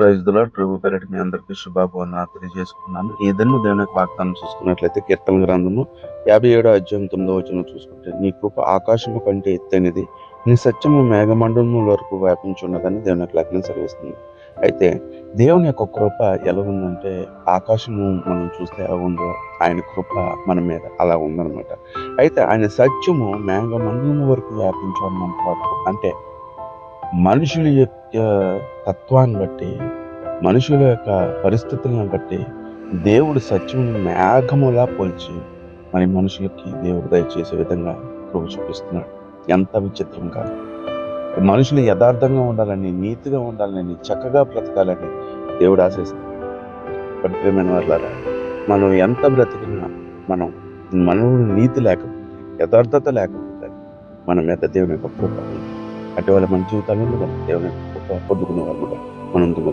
Praise ప్రభు పేరటి మీ అందరికీ శుభాభవన తెలియజేసుకున్నాను ఏదైనా దేవుని వాగ్దానం చూసుకున్నట్లయితే కీర్తన గ్రంథము యాభై ఏడో అధ్యాయం తొమ్మిదో వచ్చిన చూసుకుంటే నీ కృప ఆకాశము కంటే ఎత్తైనది నీ సత్యము మేఘమండలము వరకు వ్యాపించున్నదని దేవుని యొక్క లగ్నం సెలవిస్తుంది. అయితే దేవుని యొక్క కృప ఎలా ఉందంటే ఆకాశము మనం చూస్తే ఎలా ఉందో ఆయన కృప మన మీద అలా ఉందన్నమాట. అయితే ఆయన సత్యము మేఘమండలము వరకు వ్యాపించడం అంటే మనుషుల యొక్క తత్వాన్ని బట్టి మనుషుల యొక్క పరిస్థితులను బట్టి దేవుడు సత్యం మేఘములా పోల్చి మరి మనుషులకి దేవుడు దయచేసే విధంగా కృప చూపిస్తున్నాడు. ఎంత విచిత్రం కాదు. మనుషులు యథార్థంగా ఉండాలని నీతిగా ఉండాలని చక్కగా బ్రతకాలని దేవుడు ఆశిస్తాడు ప్రేమైన వాళ్ళారా మనం ఎంత బ్రతికినా మనం మనలో నీతి లేకపోతే యథార్థత లేకపోతే మన మీద దేవుని యొక్క కృప అటువంటి మన జీవితాలను మనం దేవుని పొందుకునే వాళ్ళు మనం ముందుకు